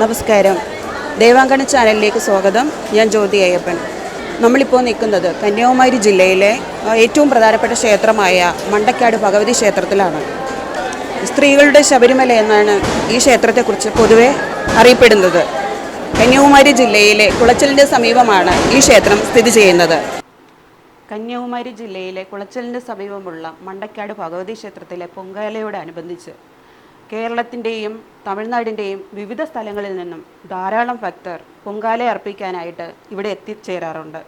നമസ്കാരം. ദേവാങ്കണ ചാനലിലേക്ക് സ്വാഗതം. ഞാൻ ജ്യോതി അയ്യപ്പൻ. നമ്മളിപ്പോൾ നിൽക്കുന്നത് കന്യാകുമാരി ജില്ലയിലെ ഏറ്റവും പ്രധാനപ്പെട്ട ക്ഷേത്രമായ മണ്ടക്കാട് ഭഗവതി ക്ഷേത്രത്തിലാണ്. സ്ത്രീകളുടെ ശബരിമല എന്നാണ് ഈ ക്ഷേത്രത്തെക്കുറിച്ച് പൊതുവെ അറിയപ്പെടുന്നത്. കന്യാകുമാരി ജില്ലയിലെ കുളച്ചലിന്റെ സമീപമാണ് ഈ ക്ഷേത്രം സ്ഥിതി ചെയ്യുന്നത്. കന്യാകുമാരി ജില്ലയിലെ കുളച്ചലിന്റെ സമീപമുള്ള മണ്ടക്കാട് ഭഗവതി ക്ഷേത്രത്തിലെ പൊങ്കാലയോടനുബന്ധിച്ച് കേരളത്തിന്റെയും തമിഴ്നാടിന്റെയും വിവിധ സ്ഥലങ്ങളിൽ നിന്നും ധാരാളം ഭക്തർ പൊങ്കാല അർപ്പിക്കാനായിട്ട് ഇവിടെ എത്തിച്ചേരാറുണ്ട്.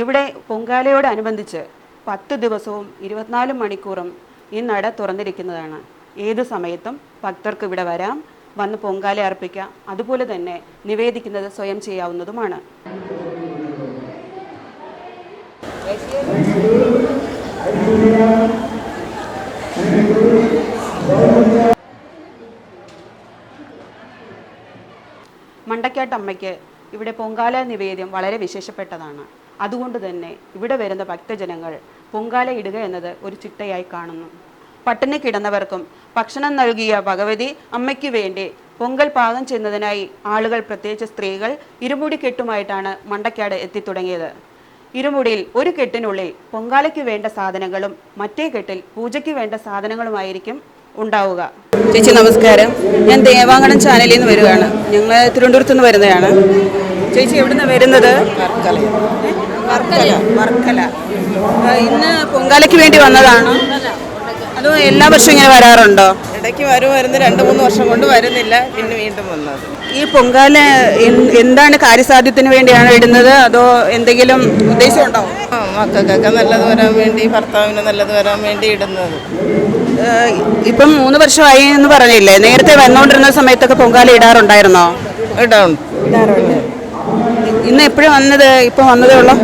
ഇവിടെ പൊങ്കാലയോടനുബന്ധിച്ച് പത്ത് ദിവസവും ഇരുപത്തിനാല് മണിക്കൂറും ഈ നട തുറന്നിരിക്കുന്നതാണ്. ഏത് സമയത്തും ഭക്തർക്ക് ഇവിടെ വരാം വന്ന് പൊങ്കാല അർപ്പിക്കാം അതുപോലെ തന്നെ നിവേദിക്കുന്നത് സ്വയം ചെയ്യാവുന്നതുമാണ്. മണ്ടക്കാട്ടമ്മയ്ക്ക് ഇവിടെ പൊങ്കാല നിവേദ്യം വളരെ വിശേഷപ്പെട്ടതാണ്. അതുകൊണ്ട് തന്നെ ഇവിടെ വരുന്ന ഭക്തജനങ്ങൾ പൊങ്കാല ഇടുക എന്നത് ഒരു ചിട്ടയായി കാണുന്നു. പട്ടിണി കിടന്നവർക്കും ഭക്ഷണം നൽകിയ ഭഗവതി അമ്മയ്ക്ക് വേണ്ടി പൊങ്കൽ പാകം ചെയ്യുന്നതിനായി ആളുകൾ പ്രത്യേകിച്ച് സ്ത്രീകൾ ഇരുമുടി കെട്ടുമായിട്ടാണ് മണ്ടക്കാട് എത്തിത്തുടങ്ങിയത്. ഇരുമുടിയിൽ ഒരു കെട്ടിനുള്ളിൽ പൊങ്കാലയ്ക്ക് വേണ്ട സാധനങ്ങളും മറ്റേ കെട്ടിൽ പൂജയ്ക്ക് വേണ്ട സാധനങ്ങളുമായിരിക്കും ഉണ്ടാവുക. ചേച്ചി നമസ്കാരം. ഞാൻ ദേവാങ്കണം ചാനലിൽ നിന്ന് വരികയാണ് ഞങ്ങൾ തിരുവനന്തപുരത്ത് നിന്ന് വരുന്നതാണ്. ചേച്ചി എവിടുന്ന് വരുന്നത്? വർക്കല. വർക്കല ഇന്ന് പൊങ്കാലയ്ക്ക് വേണ്ടി വന്നതാണോ? അതോ എല്ലാ വർഷവും ഇങ്ങനെ വരാറുണ്ടോ? ഇടയ്ക്ക് വരുമായിരുന്നു. രണ്ട് മൂന്ന് വർഷം കൊണ്ട് വരുന്നില്ല. പിന്നെ വീണ്ടും വന്നത്. ഈ പൊങ്കാല എന്താണ് കാര്യസാധ്യത്തിന് വേണ്ടിയാണ് ഇടുന്നത്? അതോ എന്തെങ്കിലും ഉദ്ദേശമുണ്ടോ? മക്കൾക്കൊക്കെ നല്ലത് വരാൻ വേണ്ടി ഭർത്താവിന് നല്ലത് വരാൻ വേണ്ടി ഇടുന്നത്. ഇപ്പം മൂന്ന് വർഷമായി എന്ന് പറഞ്ഞില്ലേ? നേരത്തെ വന്നുകൊണ്ടിരുന്ന സമയത്തൊക്കെ പൊങ്കാല ഇടാറുണ്ടായിരുന്നോ? ഇടാം ഇന്ന് എപ്പോഴും വന്നത്? ഇപ്പൊ വന്നതേ ഉള്ളൂ?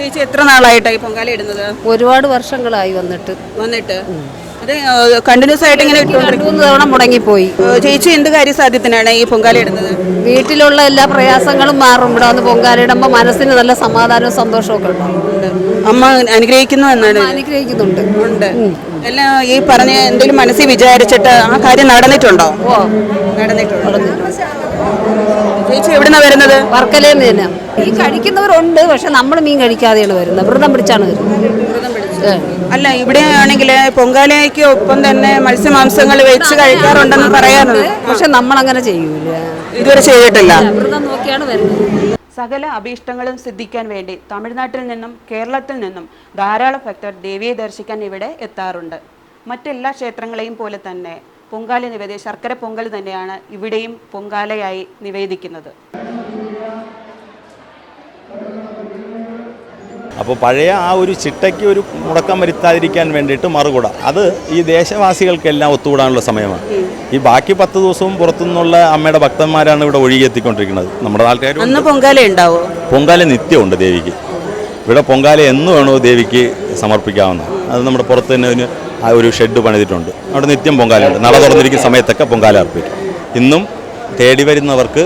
ചേച്ചി എത്ര നാളായിട്ടാണ് ഈ പൊങ്കാല ഇടുന്നത്? ഒരുപാട് വർഷങ്ങളായി വന്നിട്ട്. വന്നിട്ട്? അത് കണ്ടിന്യൂസ് ആയിട്ട് ഇങ്ങനെ മൂന്ന് തവണ മുടങ്ങിപ്പോയി. ചേച്ചി എന്ത് കാര്യസാധ്യത്തിനാണ് ഈ പൊങ്കാല ഇടുന്നത്? വീട്ടിലുള്ള എല്ലാ പ്രയാസങ്ങളും മാറും. ഇവിടെ വന്ന് പൊങ്കാലയിടുമ്പോൾ മനസ്സിന് നല്ല സമാധാനവും സന്തോഷവും ഒക്കെ ഉണ്ടാവും. അമ്മ അനുഗ്രഹിക്കുന്നു എന്നാണ്? അനുഗ്രഹിക്കുന്നുണ്ട്. ഉണ്ട്. എല്ലാം ഈ പറഞ്ഞ എന്തെങ്കിലും മനസ്സിൽ വിചാരിച്ചിട്ട് ആ കാര്യം നടന്നിട്ടുണ്ടോ? ഓ നടന്നിട്ടുണ്ട്. ചേച്ചി എവിടുന്നാ വരുന്നത്? വർക്കലേന്ന് തന്നെ മീൻ കഴിക്കുന്നവരുണ്ട് പക്ഷെ നമ്മൾ മീൻ കഴിക്കാതെയാണ് വരുന്നത്. വ്രതം പിടിച്ചാണ് വരുന്നത്. അല്ല ഇവിടെ ആണെങ്കിൽ പൊങ്കാലയ്ക്ക് ഒപ്പം തന്നെ മത്സ്യമാംസങ്ങൾ വെച്ച് കഴിക്കാറുണ്ടെന്ന് പറയാറുണ്ട്. പക്ഷെ നമ്മൾ അങ്ങനെ ചെയ്യൂല. ഇതുവരെ ചെയ്തിട്ടില്ല. സകല അഭീഷ്ടങ്ങളും സിദ്ധിക്കാൻ വേണ്ടി തമിഴ്നാട്ടിൽ നിന്നും കേരളത്തിൽ നിന്നും ധാരാളം ഭക്തർ ദേവിയെ ദർശിക്കാൻ ഇവിടെ എത്താറുണ്ട്. മറ്റെല്ലാ ക്ഷേത്രങ്ങളെയും പോലെ തന്നെ പൊങ്കാല നിവേദ ശർക്കര പൊങ്കൽ തന്നെയാണ് ഇവിടെയും പൊങ്കാലയായി നിവേദിക്കുന്നത്. അപ്പോൾ പഴയ ആ ഒരു ചിട്ടയ്ക്ക് ഒരു മുടക്കം വരുത്താതിരിക്കാൻ വേണ്ടിയിട്ട് മറുകുട. അത് ഈ ദേശവാസികൾക്കെല്ലാം ഒത്തുകൂടാനുള്ള സമയമാണ്. ഈ ബാക്കി പത്ത് ദിവസവും പുറത്തുനിന്നുള്ള അമ്മയുടെ ഭക്തന്മാരാണ് ഇവിടെ ഒഴുകിയെത്തിക്കൊണ്ടിരിക്കുന്നത് നമ്മുടെ നാട്ടുകാർ അന്ന് പൊങ്കാല ഉണ്ടാവോ? പൊങ്കാല നിത്യമുണ്ട് ദേവിക്ക്. ഇവിടെ പൊങ്കാല എന്ന് വേണോ ദേവിക്ക് സമർപ്പിക്കാവുന്ന. അത് നമ്മുടെ പുറത്ത് തന്നെ ഒരു ആ ഒരു ഷെഡ് പണിതിട്ടുണ്ട്. അവിടെ നിത്യം പൊങ്കാലയുണ്ട് നട തുറന്നിരിക്കുന്ന സമയത്തൊക്കെ പൊങ്കാല അർപ്പിക്കും. ഇന്നും തേടി വരുന്നവർക്ക്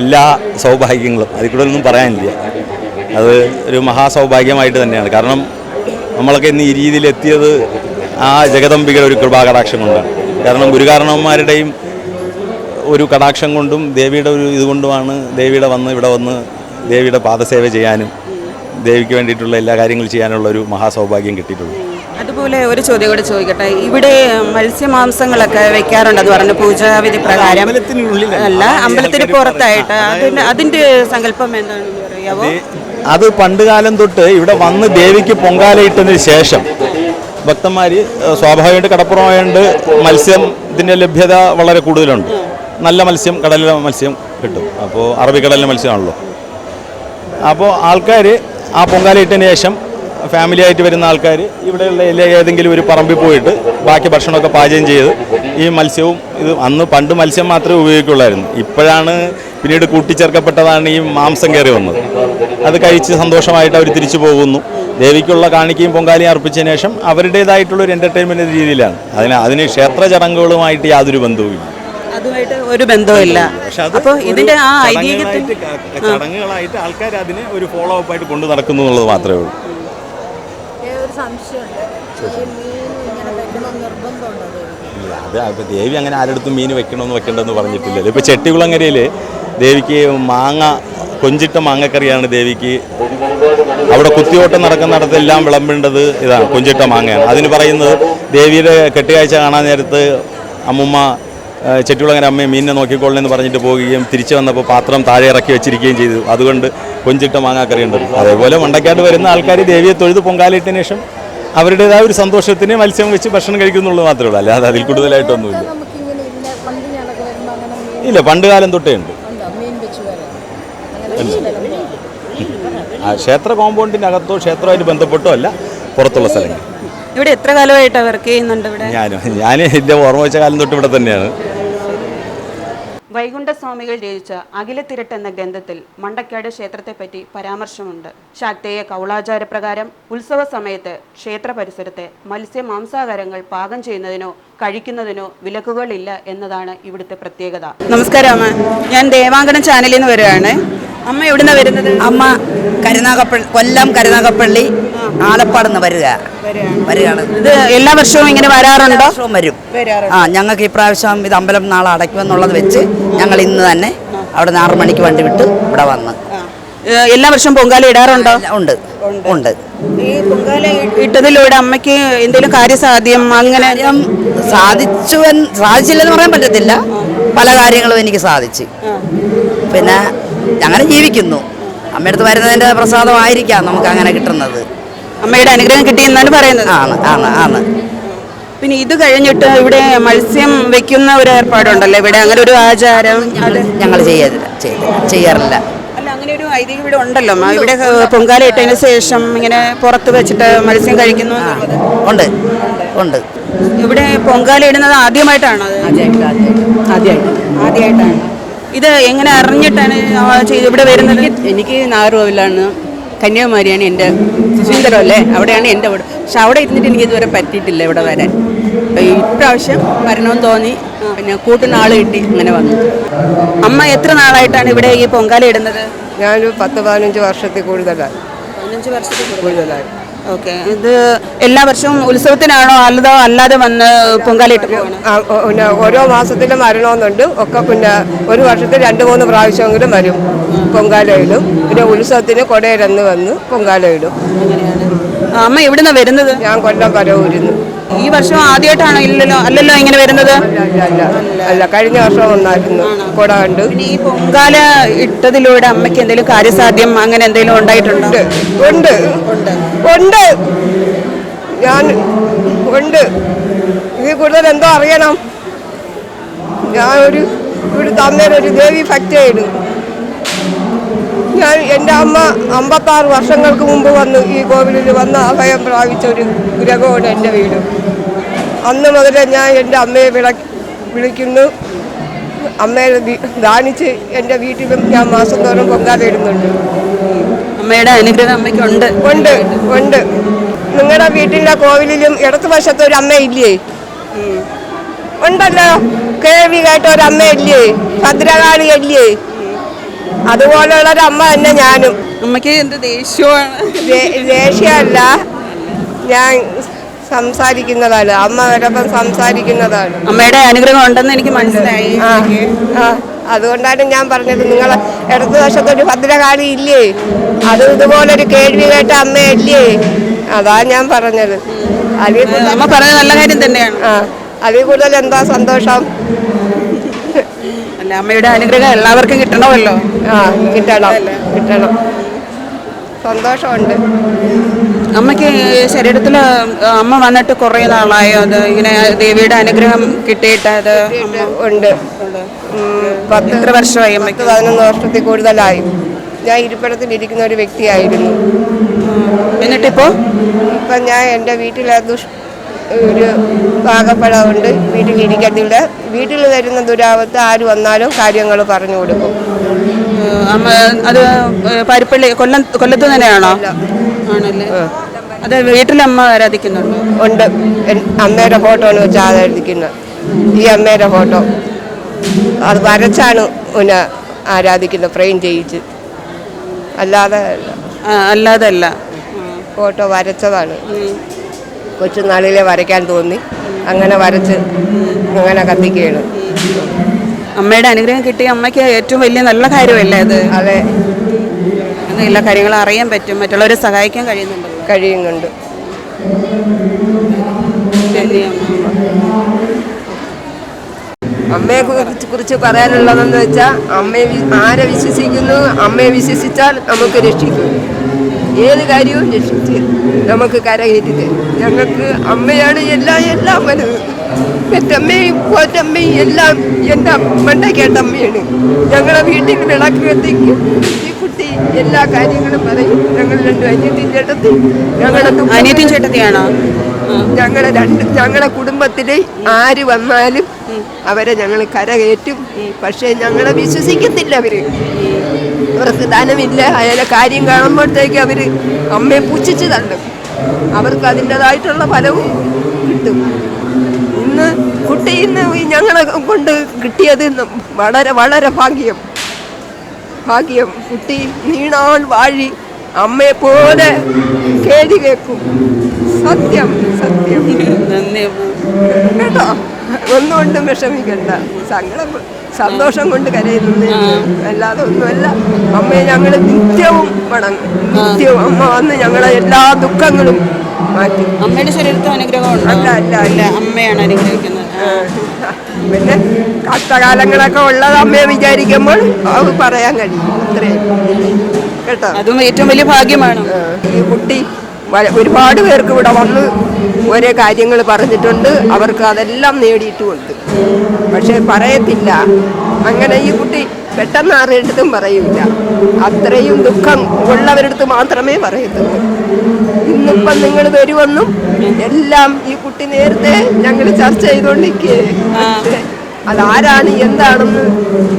എല്ലാ സൗഭാഗ്യങ്ങളും. അതിൽ കൂടെ ഒന്നും പറയാനില്ല. അത് ഒരു മഹാസൗഭാഗ്യമായിട്ട് തന്നെയാണ്. കാരണം നമ്മളൊക്കെ ഇന്ന് ഈ രീതിയിൽ എത്തിയത് ആ ജഗദംബികയുടെ ഒരു കൃപാകടാക്ഷം കൊണ്ടാണ്. കാരണം ഗുരുകാരണവന്മാരുടെയും ഒരു കടാക്ഷം കൊണ്ടും ദേവിയുടെ ഒരു ഇതുകൊണ്ടുമാണ് ദേവിയുടെ വന്ന് ഇവിടെ വന്ന് ദേവിയുടെ പാദസേവ ചെയ്യാനും ദേവിക്ക് വേണ്ടിയിട്ടുള്ള എല്ലാ കാര്യങ്ങളും ചെയ്യാനുള്ള ഒരു മഹാസൗഭാഗ്യം കിട്ടിയിട്ടുള്ളൂ അതുപോലെ ഒരു ചോദ്യം കൂടെ ചോദിക്കട്ടെ. ഇവിടെ മത്സ്യമാംസങ്ങളൊക്കെ വെക്കാറുണ്ട് അത് പറഞ്ഞ പൂജാവിധി പ്രകാരം. അല്ല അമ്പലത്തിന് പുറത്തായിട്ട്. അതിന്റെ അതിന്റെ സങ്കല്പം എന്താണെന്ന് പറയാവോ അത് പണ്ട് കാലം തൊട്ട് ഇവിടെ വന്ന് ദേവിക്ക് പൊങ്കാലയിട്ടതിന് ശേഷം ഭക്തന്മാർ സ്വാഭാവികമായിട്ട് കടപ്പുറമായതുകൊണ്ട് മത്സ്യത്തിന്റെ ലഭ്യത വളരെ കൂടുതലുണ്ട്. നല്ല മത്സ്യം കടലിലെ മത്സ്യം കിട്ടും. അപ്പോൾ അറബിക്കടലിലെ മത്സ്യമാണല്ലോ. അപ്പോൾ ആൾക്കാർ ആ പൊങ്കാലയിട്ടതിന് ശേഷം ഫാമിലി ആയിട്ട് വരുന്ന ആൾക്കാർ ഇവിടെയുള്ള ഏതെങ്കിലും ഒരു പറമ്പിൽ പോയിട്ട് ബാക്കി ഭക്ഷണമൊക്കെ പാചകം ചെയ്ത് ഈ മത്സ്യവും ഇത് അന്ന് പണ്ട് മത്സ്യം മാത്രമേ ഉപയോഗിക്കുള്ളായിരുന്നു. ഇപ്പോഴാണ് പിന്നീട് കൂട്ടിച്ചേർക്കപ്പെട്ടതാണ് ഈ മാംസം കയറി വന്നത്. അത് കഴിച്ച് സന്തോഷമായിട്ട് അവർ തിരിച്ചു പോകുന്നു. ദേവിക്കുള്ള കാണിക്കയും പൊങ്കാലയും അർപ്പിച്ചതിന് ശേഷം അവരുടേതായിട്ടുള്ള ഒരു എന്റർടൈൻമെന്റ് രീതിയിലാണ്. അതിന് അതിന് ക്ഷേത്ര ചടങ്ങുകളുമായിട്ട് യാതൊരു ബന്ധവുമില്ല. അതുമായിട്ട് ഒരു ബന്ധവുമില്ല. പക്ഷെ അത് അപ്പൊ ഒരു ഇതിന്റെ ആ ചടങ്ങുകളായിട്ട് ആൾക്കാർ അതിനെ ഒരു ഫോളോ അപ്പ് ആയിട്ട് കൊണ്ടു നടക്കുന്നു എന്നുള്ളത് മാത്രമേ ഉള്ളൂ. ഒരു സംശയമുണ്ട്. ഈ മീൻ ഇങ്ങനെ വെക്കണം നിർബന്ധമുണ്ടോ ഇല്ല, അത് ഇപ്പൊ ദേവി അങ്ങനെ ആരെടുത്തും മീൻ വെക്കണമെന്ന് വെക്കണ്ടെന്ന് പറഞ്ഞിട്ടില്ലല്ലോ. ഇപ്പോൾ ചെട്ടികുളങ്ങരയിൽ ദേവിക്ക് മാങ്ങ കൊഞ്ചിട്ട മാങ്ങക്കറിയാണ് ദേവിക്ക്. അവിടെ കുത്തിയോട്ടം നടക്കുന്നിടത്തെല്ലാം വിളമ്പേണ്ടത് ഇതാണ് കൊഞ്ചിട്ട മാങ്ങയാണ്. അതിന് പറയുന്നത് ദേവിയുടെ കെട്ടിയാഴ്ച കാണാൻ നേരത്ത് അമ്മുമ്മ ചെട്ടികുളങ്ങര അമ്മയെ മീനിനെ നോക്കിക്കൊള്ളെന്ന് പറഞ്ഞിട്ട് പോവുകയും തിരിച്ചു വന്നപ്പോൾ പാത്രം താഴെ ഇറക്കി വെച്ചിരിക്കുകയും ചെയ്തു. അതുകൊണ്ട് കൊഞ്ചിട്ട മാങ്ങാക്കറി ഉണ്ട്. അതേപോലെ മണ്ടക്കാട്ട് വരുന്ന ആൾക്കാർ ദേവിയെ തൊഴുത് പൊങ്കാലിട്ടതിന് ശേഷം അവരുടേതായ ഒരു സന്തോഷത്തിന് മത്സ്യം വെച്ച് ഭക്ഷണം കഴിക്കുന്നുള്ളൂ മാത്രമേ ഉള്ളൂ. അല്ലാതെ അതിൽ കൂടുതലായിട്ടൊന്നുമില്ല. ഇല്ല പണ്ട് കാലം തൊട്ടേ ഉണ്ട്. ക്ഷേത്ര കോമ്പൗണ്ടിന്റെ അകത്തോ ക്ഷേത്രമായിട്ട് ബന്ധപ്പെട്ടോ അല്ല പുറത്തുള്ള സ്ഥലങ്ങൾ. ഇവിടെ എത്ര കാലമായിട്ട് വർക്ക് ചെയ്യുന്നുണ്ട് ഇവിടെ? ഞാനും ഞാൻ എന്റെ ഓർമ്മ വെച്ച കാലം തൊട്ട് ഇവിടെ തന്നെയാണ്. വൈകുണ്ഠസ്വാമികൾ രചിച്ച അഖിലത്തിരട്ട് എന്ന ഗ്രന്ഥത്തിൽ മണ്ടക്കാട് ക്ഷേത്രത്തെപ്പറ്റി പരാമർശമുണ്ട്. ശാക്തേയ കൗളാചാരപ്രകാരം ഉത്സവ സമയത്ത് ക്ഷേത്ര പരിസരത്തെ മത്സ്യ മാംസാഹാരങ്ങൾ പാകം ചെയ്യുന്നതിനോ കഴിക്കുന്നതിനോ വിലക്കുകളില്ല എന്നതാണ് ഇവിടുത്തെ പ്രത്യേകത. നമസ്കാരം ഞാൻ ദേവാങ്കനം ചാനലിൽ നിന്ന് വരികയാണ്. അമ്മ എവിടുന്ന വരുന്നത്? അമ്മ കരുനാഗപ്പള്ളി കൊല്ലം കരുനാഗപ്പള്ളി ആലപ്പാട് നിന്ന് വരിക. വരികയാണ്. ഇത് എല്ലാ വർഷവും ഇങ്ങനെ വരാറുണ്ടോ? വർഷവും വരും. ആ ഞങ്ങൾക്ക് ഇപ്രാവശ്യം ഇത് അമ്പലം നാളെ അടയ്ക്കുമെന്നുള്ളത് വെച്ച് ഞങ്ങൾ ഇന്ന് തന്നെ അവിടെ നിന്ന് ആറ് മണിക്ക് വണ്ടി വിട്ട് ഇവിടെ വന്ന്. എല്ലാ വർഷവും പൊങ്കാല ഇടാറുണ്ടോ? ഉണ്ട്. ഉണ്ട്. ഈ പൊങ്കാല ഇട്ടതിലൂടെ അമ്മയ്ക്ക് എന്തെങ്കിലും കാര്യസാധ്യം അങ്ങനെ സാധിച്ചു സാധിച്ചില്ലെന്ന് പറയാൻ പറ്റത്തില്ല. പല കാര്യങ്ങളും എനിക്ക് സാധിച്ചു. പിന്നെ അങ്ങനെ ജീവിക്കുന്നു. അമ്മയടുത്ത് വരുന്നതിന്റെ പ്രസാദമായിരിക്കാം നമുക്ക് അങ്ങനെ കിട്ടുന്നത്. അമ്മയുടെ അനുഗ്രഹം കിട്ടിയെന്നാണ് പറയുന്നത്. ആണ് ആണ് ആണ്. പിന്നെ ഇത് കഴിഞ്ഞിട്ട് ഇവിടെ മത്സ്യം വെക്കുന്ന ഒരു ഏർപ്പാടുണ്ടല്ലോ. ഇവിടെ അങ്ങനെ ഒരു ആചാരം ഞങ്ങൾ ചെയ്യാറില്ല ചെയ്യാറില്ല. അല്ല അങ്ങനെ ഒരു ഐതിഹ്യം ഇവിടെ ഉണ്ടല്ലോ. ഇവിടെ പൊങ്കാല ഇട്ടതിന് ശേഷം ഇങ്ങനെ പുറത്ത് വെച്ചിട്ട് മത്സ്യം കഴിക്കുന്നു. ഉണ്ട് ഉണ്ട്. ഇവിടെ പൊങ്കാല ഇടുന്നത് ആദ്യമായിട്ടാണോ അത്? ആദ്യമായിട്ടാണ്. ഇത് എങ്ങനെ അറിഞ്ഞിട്ടാണ് ഇവിടെ വരുന്നത്? എനിക്ക് നാഗർകോവിലാണ് കന്യാകുമാരിയാണ് എന്റെ സുശീന്ദ്രം അല്ലേ? അവിടെയാണ് എന്റെ വീട്. പക്ഷെ അവിടെ ഇരുന്നിട്ട് എനിക്ക് ഇതുവരെ പറ്റിയിട്ടില്ല ഇവിടെ വരാൻ. ഇപ്രാവശ്യം വരണമെന്ന് തോന്നി പിന്നെ കൂട്ടുന്ന ആൾ കിട്ടി അങ്ങനെ വന്നു. അമ്മ എത്ര നാളായിട്ടാണ് ഇവിടെ ഈ പൊങ്കാല ഇടുന്നത്? ഞാനൊരു പത്ത് പതിനഞ്ച് വർഷത്തിൽ കൂടുതലായി. പതിനഞ്ച് വർഷത്തിൽ കൂടുതലായി. ഓക്കെ. ഇത് എല്ലാ വർഷവും ഉത്സവത്തിനാണോ അല്ലതോ അല്ലാതെ വന്ന് പൊങ്കാലയിട്ട് പോകണം പിന്നെ ഓരോ മാസത്തിലും വരണമെന്നുണ്ട്. ഒക്കെ പിന്നെ ഒരു വർഷത്തിൽ രണ്ട് മൂന്ന് പ്രാവശ്യമെങ്കിലും വരും പൊങ്കാലയിടും. പിന്നെ ഉത്സവത്തിന് കൊടയിരന്ന് വന്ന് പൊങ്കാലയിടും. അമ്മ എവിടുന്ന വരുന്നത്? ഞാൻ കൊല്ലം പരവൂരുന്നു. ഈ വർഷം ആദ്യമായിട്ടാണോ ഇല്ലല്ലോ? അല്ലല്ലോ ഇങ്ങനെ വരുന്നത്? അല്ല കഴിഞ്ഞ വർഷം വന്നായിരുന്നു. കൊട കണ്ടു. ഈ പൊങ്കാല ഇട്ടതിലൂടെ അമ്മയ്ക്ക് എന്തെങ്കിലും കാര്യസാധ്യം അങ്ങനെ എന്തെങ്കിലും ഉണ്ടായിട്ടുണ്ട്? ഉണ്ട്. ഉണ്ട്. ഞാൻ ഉണ്ട്. ഇതിൽ കൂടുതൽ എന്തോ അറിയണം. ഞാൻ ഒരു ഇവിടെ തന്നേനൊരു ദേവി ആയിരുന്നു. ഞാൻ എന്റെ അമ്മ അമ്പത്താറ് വർഷങ്ങൾക്ക് മുമ്പ് വന്ന് ഈ കോവിലിൽ വന്ന് അഭയം പ്രാപിച്ച ഒരു ഗ്രഹമാണ് എന്റെ വീട്. അന്ന് മുതലേ ഞാൻ എന്റെ അമ്മയെ വിള വിളിക്കുന്നു. അമ്മയെ ദാനിച്ച് എന്റെ വീട്ടിലും ഞാൻ മാസം തോറും പൊങ്കാല ഇടുന്നുണ്ട്. അമ്മയുടെ അനുഗ്രഹം അമ്മയ്ക്കുണ്ട് ഉണ്ട്. ഉണ്ട് നിങ്ങളുടെ വീട്ടിന്റെ കോവിലിലും ഇടത്ത് വശത്ത് ഒരു അമ്മ ഇല്ലേ? ഉണ്ടല്ലോ. കേൾവി കേട്ട ഒരു അമ്മ ഇല്ലേ? ഭദ്രകാളി ഇല്ലേ അതുപോലെയുള്ള ഒരു അമ്മ തന്നെ ഞാനും. അമ്മയ്ക്ക് എന്ത് ദേഷ്യമാണ്? ദേഷ്യമല്ല. ഞാൻ സംസാരിക്കുന്നതാണ്. അമ്മ വരപ്പം സംസാരിക്കുന്നതാണ്. അമ്മയുടെ അനുഗ്രഹം ഉണ്ടെന്ന് എനിക്ക് മനസ്സിലായി. ആ ആ. അതുകൊണ്ടാണ് ഞാൻ പറഞ്ഞത്. നിങ്ങൾ ഇടതു വശത്തൊരു ഭദ്രകാളി ഇല്ലേ? അത് ഇതുപോലൊരു കേൾവി കേട്ട അമ്മയല്ലേ? അതാ ഞാൻ പറഞ്ഞത്. അതിൽ പറഞ്ഞ അമ്മ പറഞ്ഞത് നല്ല കാര്യം തന്നെയാണ്. ആ അതിൽ കൂടുതൽ എന്താ സന്തോഷം? അല്ല അമ്മയുടെ അനുഗ്രഹം എല്ലാവർക്കും കിട്ടണമല്ലോ. ആ കിട്ടണം കിട്ടണം. സന്തോഷമുണ്ട്. അമ്മയ്ക്ക് ശരീരത്തിൽ അമ്മ വന്നിട്ട് കുറേ നാളായോ? അത് ഇങ്ങനെ ദേവിയുടെ അനുഗ്രഹം കിട്ടിയിട്ട് അത് ഉണ്ട്. പത്ത് എത്ര വർഷമായി പത്ത് പതിനൊന്ന് വർഷത്തിൽ കൂടുതലായി. ഞാൻ ഇരിപ്പിടത്തിൽ ഇരിക്കുന്ന ഒരു വ്യക്തിയായിരുന്നു. എന്നിട്ടിപ്പോ? ഇപ്പം ഞാൻ എന്റെ വീട്ടിലെ ദുഷ് ഒരു പാകപ്പഴമുണ്ട്. വീട്ടിലിരിക്കത്തില്ല. വീട്ടിൽ വരുന്ന ദുരാപത്ത് ആര് വന്നാലും കാര്യങ്ങൾ പറഞ്ഞു കൊടുക്കും. അത് പരിപ്പള്ളി കൊല്ല കൊല്ലം കൊല്ലത്ത് തന്നെയാണോ? ആണല്ലേ. അത് വീട്ടിലമ്മ ആരാധിക്കുന്നുണ്ടോ? ഉണ്ട്. അമ്മയുടെ ഫോട്ടോ ആണ് വെച്ച് ആരാധിക്കുന്നത്. ഈ അമ്മയുടെ ഫോട്ടോ. അത് വരച്ചാണ് പിന്നെ ആരാധിക്കുന്നത് ഫ്രെയിം ചെയ്യിച്ച്. അല്ലാതെ അല്ലാതെ അല്ല ഫോട്ടോ വരച്ചതാണ്. കൊച്ചുനാളിലെ വരയ്ക്കാൻ തോന്നി. അങ്ങനെ വരച്ച് അങ്ങനെ കത്തിക്കുകയാണ്. അമ്മയുടെ അനുഗ്രഹം കിട്ടിയ അമ്മയ്ക്ക് ഏറ്റവും വലിയ നല്ല കാര്യമല്ലേ അത്? അതെ. എല്ലാ കാര്യങ്ങളും അറിയാൻ പറ്റും. മറ്റുള്ളവരെ സഹായിക്കാൻ കഴിയുന്നുണ്ട്. കഴിയുന്നുണ്ട്. അമ്മയെ കുറിച്ച് പറയാനുള്ളതെന്ന് വെച്ചാൽ അമ്മയെ ആരെ വിശ്വസിക്കുന്നു? അമ്മയെ വിശ്വസിച്ചാൽ നമുക്ക് രക്ഷിക്കും. ഏത് കാര്യവും രക്ഷിച്ച് നമുക്ക് കരകയറ്റി തരും. ഞങ്ങൾക്ക് അമ്മയാണ് എല്ലാം എല്ലാം വലുത് പെറ്റമ്മയും പോറ്റമ്മയും എല്ലാം എന്റെ മണ്ടക്കേട്ട അമ്മയാണ്. ഞങ്ങളെ വീട്ടിൽ വിളക്ക് കത്തിക്കും. ഈ കുട്ടി എല്ലാ കാര്യങ്ങളും പറയും. ഞങ്ങൾ രണ്ടും അനിയത്തി ചേട്ടത്തി ഞങ്ങളുടെ അനിയത്തിൻ ചേട്ടത്തിയാണോ? ഞങ്ങളെ രണ്ട് ഞങ്ങളെ കുടുംബത്തിൽ ആര് വന്നാലും അവരെ ഞങ്ങൾ കരകയറ്റും. പക്ഷേ ഞങ്ങളെ വിശ്വസിക്കത്തില്ല അവർ അവർക്ക് ധനമില്ല. അയാളെ കാര്യം കാണുമ്പോഴത്തേക്ക് അവർ അമ്മയെ പുച്ഛിച്ച് തള്ളും. അവർക്ക് അതിന്റെതായിട്ടുള്ള ഫലവും കിട്ടും. ഇന്ന് കുട്ടി ഇന്ന് ഈ ഞങ്ങളെ കൊണ്ട് കിട്ടിയത് വളരെ വളരെ ഭാഗ്യം. ഭാഗ്യം. കുട്ടി നീണാൾ വാഴി അമ്മയെ പോലെ കേടി കേൾക്കും. സത്യം സത്യം. കേട്ടോ? ഒന്നുകൊണ്ടും വിഷമിക്കണ്ട. സങ്കടം സന്തോഷം കൊണ്ട് കരയുന്നേ അല്ലാതെ ഒന്നുമല്ല. അമ്മയെ ഞങ്ങൾ നിത്യവും വണങ്ങും. നിത്യവും അമ്മ വന്ന് ഞങ്ങളെ എല്ലാ ദുഃഖങ്ങളും മാറ്റി. അമ്മയുടെ ശരീരത്തിൽ അനുഗ്രഹം അല്ല, അല്ല, അല്ല. അമ്മയാണ് അനുഗ്രഹിക്കുന്നത്. പിന്നെ കഷ്ടകാലങ്ങളൊക്കെ ഉള്ളത് അമ്മയെ വിചാരിക്കുമ്പോൾ അത് പറയാൻ കഴിയും. അത്രയും കേട്ടോ? അതും ഏറ്റവും വലിയ ഭാഗ്യമാണ്. ഈ കുട്ടി ഒരുപാട് പേർക്ക് ഇവിടെ വന്ന് ഓരോ കാര്യങ്ങൾ പറഞ്ഞിട്ടുണ്ട്. അവർക്ക് അതെല്ലാം നേടിയിട്ടുമുണ്ട് പക്ഷെ പറയത്തില്ല. അങ്ങനെ ഈ കുട്ടി പെട്ടെന്ന് ആരുടെടുത്തും പറയില്ല അത്രയും ദുഃഖം ഉള്ളവരടുത്ത് മാത്രമേ പറയത്തുള്ളൂ. ഇന്നിപ്പം നിങ്ങൾ വരുമെന്നും എല്ലാം ഈ കുട്ടി നേരത്തെ ഞങ്ങൾ ചർച്ച ചെയ്തുകൊണ്ടിരിക്കേ. അതാരാണ് എന്താണെന്ന്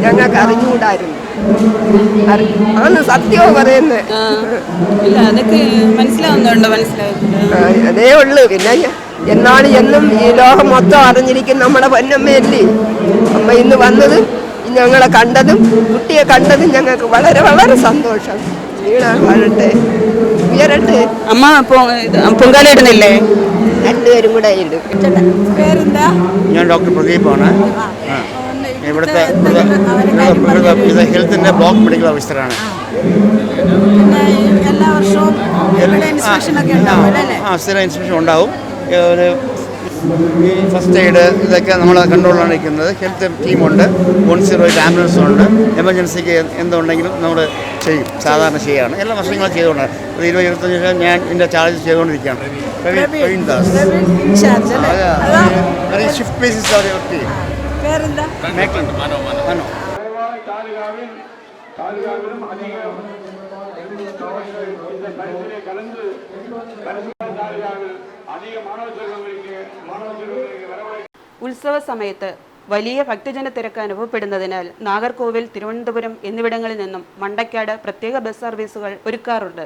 ഞങ്ങൾക്ക് അറിഞ്ഞുകൂടായിരുന്നു. അറി- ആണ് സത്യമോ പറയുന്നത് അതേ ഉള്ളു. പിന്നെ എന്നാണ് എന്നും ഈ ലോകം മൊത്തം അറിഞ്ഞിരിക്കും നമ്മുടെ പൊന്നമ്മയല്ലേ? അമ്മ ഇന്ന് വന്നതും ഞങ്ങളെ കണ്ടതും കുട്ടിയെ കണ്ടതും ഞങ്ങൾക്ക് വളരെ വളരെ സന്തോഷം. വീണാൻ വാഴട്ടെ ഉയരട്ടെ. അമ്മ പൊങ്കാല ഇടുന്നില്ലേ രണ്ടുപേരും കൂടെ ഇടും ഞാൻ ഡോക്ടർ പ്രദീപാണ്. ഇവിടുത്തെ ഇവിടുത്തെ- ഹെൽത്തിന്റെ ബ്ലോക്ക് മെഡിക്കൽ ഓഫീസറാണ്. എല്ലാ വർഷവും ആ, സ്ഥിരം ഇൻസ്പെക്ഷൻ ഉണ്ടാവും. ഒരു ഈ ഫസ്റ്റ് എയ്ഡ് ഇതൊക്കെ നമ്മൾ കൺട്രോളിലാണ് ഇരിക്കുന്നത് ഹെൽത്ത് ടീമുണ്ട്. വൺ സീറോ എയ്റ്റ് ആംബുലൻസ് ഉണ്ട്. എമർജൻസിക്ക് എന്തുണ്ടെങ്കിലും നമ്മൾ ചെയ്യും. സാധാരണ ചെയ്യുകയാണ് എല്ലാ വർഷങ്ങളും ചെയ്തുകൊണ്ട് ഒരു ഇരുപത് ഇരുപത്തഞ്ച് വർഷം ഞാൻ ഇതിന്റെ ചാർജ് ചെയ്തുകൊണ്ടിരിക്കുകയാണ്. Praveen Das. Shift basis your team ഉത്സവ സമയത്ത് വലിയ ഭക്തജന തിരക്ക് അനുഭവപ്പെടുന്നതിനാൽ നാഗർകോവിൽ തിരുവനന്തപുരം എന്നിവിടങ്ങളിൽ നിന്നും മണ്ടക്കാട് പ്രത്യേക ബസ് സർവീസുകൾ ഒരുക്കാറുണ്ട്.